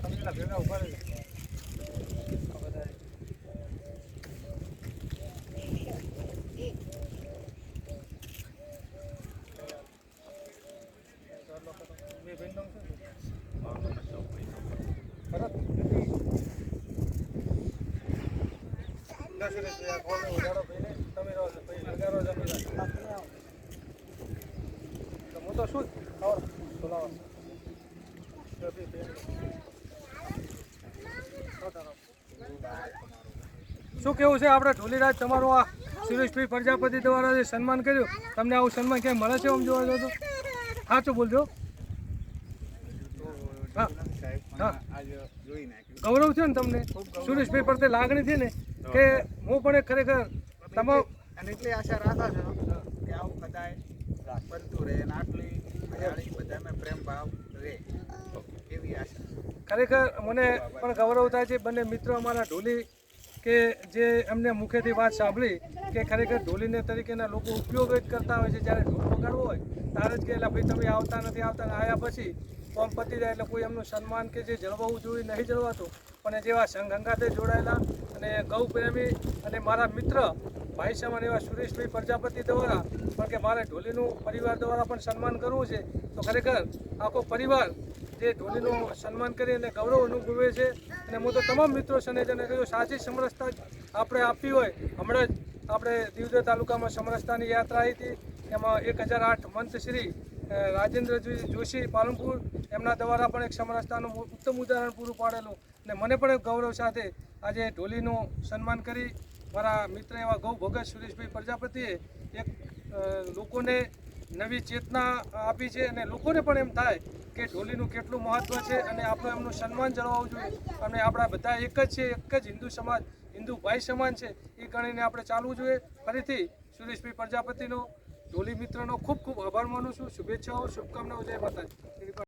તમે પેલા ભેગા ઊભા રહેજો. આ બધા બે બેન નામ શું છે? ભરત, દીદી. દસ રૂપિયા કોને ઉધારો ભાઈને તમે રહો છો, ભાઈ લગાડો જમી લો. તો હું તો શું કેવું છે? આપણે ઢોલીરાજ તમારું આ સુરેશભાઈ પ્રજાપતિ દ્વારા જે સન્માન કર્યું, તમને આવું સન્માન ક્યાંય મળે છે આમ જોવા જાવ તો? સાચું બોલજો. ગૌરવ છે ને તમને? સુરેશભાઈ પ્રત્યે લાગણી છે ને કે હું પણ ખરેખર તમામ અને એટલી આશા રાખા છું કે આવું કદાચ બનતું રહે આટલી ભાવ રહે એવી આશા. ખરેખર મને પણ ગૌરવ થાય છે બંને મિત્રો અમારા ઢોલી કે જે એમને મુખેથી વાત સાંભળી કે ખરેખર ઢોલીને તરીકેના લોકો ઉપયોગ જ કરતા હોય છે જ્યારે ઢોલ વગાડવો હોય ત્યારે જ કે એટલે ભાઈ તમે આવતા નથી આવતા આવ્યા પછી ફોર્મ પતી જાય એટલે કોઈ એમનું સન્માન કે જે જળવાવું જોઈએ નહીં જળવાતું. પણ જેવા સંઘ અંગાતે જોડાયેલા અને ગૌ પ્રેમી અને મારા મિત્ર ભાઈ સમાન એવા સુરેશભાઈ પ્રજાપતિ દ્વારા પણ કે મારે ઢોલીનું પરિવાર દ્વારા પણ સન્માન કરવું છે તો ખરેખર આખો પરિવાર જે ઢોલીનું સન્માન કરી અને ગૌરવ અનુભવે છે અને હું તો તમામ મિત્રો સનેજને કહ્યું સાચી સમરસતા આપણે આપવી હોય. હમણાં જ આપણે દીવદર તાલુકામાં સમરસતાની યાત્રા આવી હતી. એમાં એક હજાર આઠ મંત શ્રી અ, જોશી પાલનપુર એમના દ્વારા પણ એક સમરસતાનું ઉત્તમ ઉદાહરણ પૂરું પાડેલું. અને મને પણ એક ગૌરવ સાથે આજે ઢોલીનું સન્માન કરી મારા મિત્ર એવા ગૌ ભગત સુરેશભાઈ પ્રજાપતિએ એક લોકોને નવી ચેતના આપી છે અને લોકોને પણ એમ થાય કે ઢોલીનું કેટલું મહત્ત્વ છે અને આપણે એમનું સન્માન જળવાવું જોઈએ. અને આપણા બધા એક જ છે, એક જ હિન્દુ સમાજ, હિન્દુ ભાઈ સમાન છે, એ ગણીને આપણે ચાલવું જોઈએ. ફરીથી સુરેશભાઈ પ્રજાપતિનો, ઢોલી મિત્રનો ખૂબ ખૂબ આભાર માનું છું. શુભેચ્છાઓ, શુભકામનાઓ. જય માતાજી.